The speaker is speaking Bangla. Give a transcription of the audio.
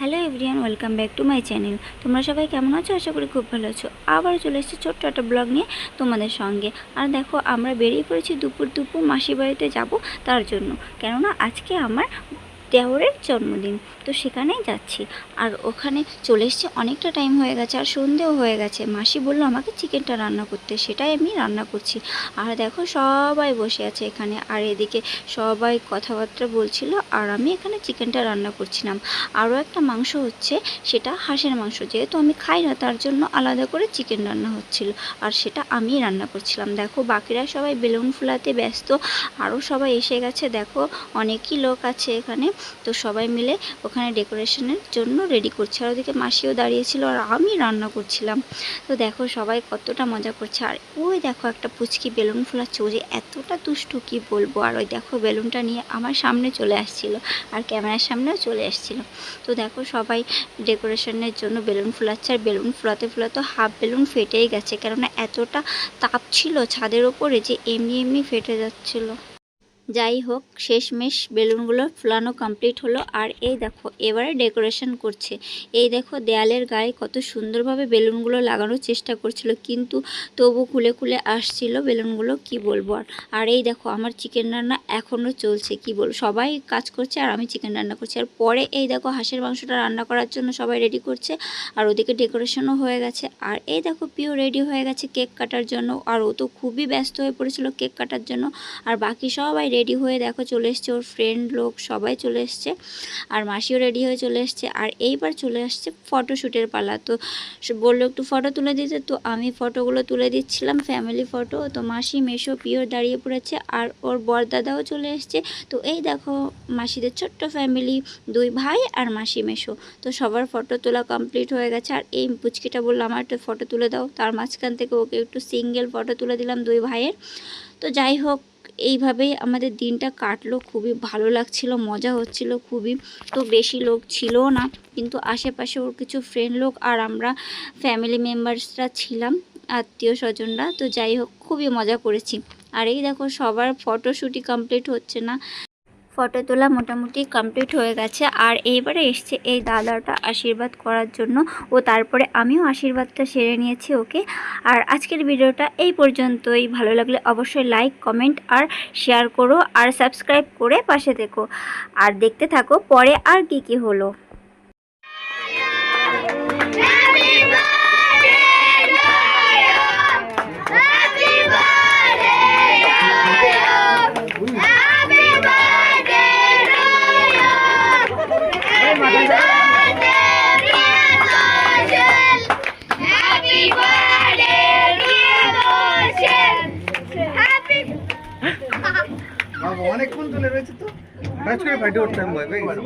Hello everyone, welcome back to my channel. তোমরা সবাই কেমন আছো? আশা করি খুব ভালো আছো। আবার চলে এসেছি ছোট্ট একটা ব্লগ নিয়ে তোমাদের সঙ্গে। আর দেখো, আমরা বেরিয়ে পড়েছি দুপুর দুপুর মাসি বাড়িতে যাব তার জন্য। কেননা আজকে আমার দেওরের জন্মদিন। তো সেখানেই যাচ্ছি। আর ওখানে চলে এসেছি, অনেকটা টাইম হয়ে গেছে, আর সন্ধেও হয়ে গেছে। মাসি বলল, আমাকে চিকেনটা রান্না করতে। সেটাই আমি রান্না করছি। আর দেখো, সবাই বসে আছে এখানে। আর এদিকে সবাই কথাবার্তা বলছিল, আর আমি এখানে চিকেনটা রান্না করছিলাম। আরও একটা মাংস হচ্ছে, সেটা হাঁসের মাংস। যেহেতু আমি খাই না, তার জন্য আলাদা করে চিকেন রান্না হচ্ছিল। আর সেটা আমি রান্না করছিলাম। দেখো, বাকিরা সবাই বেলুন ফুলাতে ব্যস্ত। আরও সবাই এসে গেছে। দেখো, অনেকই লোক আছে এখানে। তো সবাই মিলে ওখানে ডেকোরেশনের জন্য রেডি করছে। আর ওদিকে মাসিও দাঁড়িয়েছিল আর আমি রান্না করছিলাম। তো দেখো সবাই কতটা মজা করছে। আর ওই দেখো একটা পুচকি বেলুন ফোলাচ্ছে। যে এতটা দুষ্টু কি বলব? আর ওই দেখো বেলুনটা নিয়ে আমার সামনে চলে আসছিল আর ক্যামেরার সামনেও চলে আসছিল। তো দেখো সবাই ডেকোরেশনের জন্য বেলুন ফোলাচ্ছে। আর বেলুন ফোলাতে ফোলাতে হাফ বেলুন ফেটেই গেছে। কেননা এতটা তাপ ছিল ছাদের ওপরে যে এমনি এমনি ফেটে যাচ্ছিল। যাই হোক শেষমেশ বেলুনগুলো ফুলানো কমপ্লিট হলো আর এই দেখো, এবারে ডেকোরেশন করছে। এই দেখো, দেয়ালের গায়ে কত সুন্দরভাবে বেলুনগুলো লাগানোর চেষ্টা করছিল, কিন্তু তবু খুলে খুলে আসছিল বেলুনগুলো, কি বলব আর? আর এই দেখো, আমার চিকেন রান্না এখনও চলছে, কি বলব? সবাই কাজ করছে আর আমি চিকেন রান্না করছি। আর পরে এই দেখো, হাঁসের মাংসটা রান্না করার জন্য সবাই রেডি করছে, আর ওদিকে ডেকোরেশনও হয়ে গেছে। আর এই দেখো পিও রেডি হয়ে গেছে কেক কাটার জন্য, আর ও তো খুবই ব্যস্ত হয়ে পড়েছিল কেক কাটার জন্য, আর বাকি সবাই রেডি হয়ে দেখো চলে এসছে ওর ফ্রেন্ড লোক, সবাই চলে এসছে। আর মাসিও রেডি হয়ে চলে এসছে। আর এইবার চলে আসছে ফটোশ্যুটের পালা। তো বলল, একটু ফটো তুলে দিতে? তো আমি ফটোগুলো তুলে দিচ্ছিলাম ফ্যামিলি ফটো তো মাসি মেশো পিওর দাঁড়িয়ে পড়েছে। আর ওর বরদাদাও চলে এসছে। তো এই দেখো মাসিদের ছোট্ট ফ্যামিলি দুই ভাই আর মাসি মেশো তো সবার ফটো তোলা কমপ্লিট হয়ে গেছে। আর এই পুচকিটা বলল, আমার একটু ফটো তুলে দাও। তার মাঝখান থেকে ওকে একটু সিঙ্গেল ফটো তুলে দিলাম দুই ভাইয়ের। তো যাই হোক এইভাবেই আমাদের দিনটা কাটলো। খুবই ভালো লাগছিল, মজা হচ্ছিল খুবই। তো বেশি লোক ছিল না, কিন্তু আশেপাশে ওর কিছু ফ্রেন্ড লোক আর আমরা ফ্যামিলি মেম্বার্সরা ছিলাম, আত্মীয় স্বজনরা। তো যাই হোক, খুবই মজা করেছি। আর এই দেখো, সবার ফটোশ্যুটই কমপ্লিট হচ্ছে না। ফটো তোলা মোটামুটি কমপ্লিট হয়ে গেছে। আর এইবারে এসছে এই দাদাটা আশীর্বাদ করার জন্য। ও তারপরে আমিও আশীর্বাদটা সেরে নিয়েছি ওকে। আর আজকের ভিডিওটা এই পর্যন্তই। ভালো লাগলে অবশ্যই লাইক কমেন্ট আর শেয়ার করো। আর সাবস্ক্রাইব করে পাশে দেখো আর দেখতে থাকো পরে আর কি কি হলো। অনেকক্ষণ তুলে রয়েছে তো? ব্যাচ করে ফাইটে উঠতে আমি ভয় পেয়ে গেছি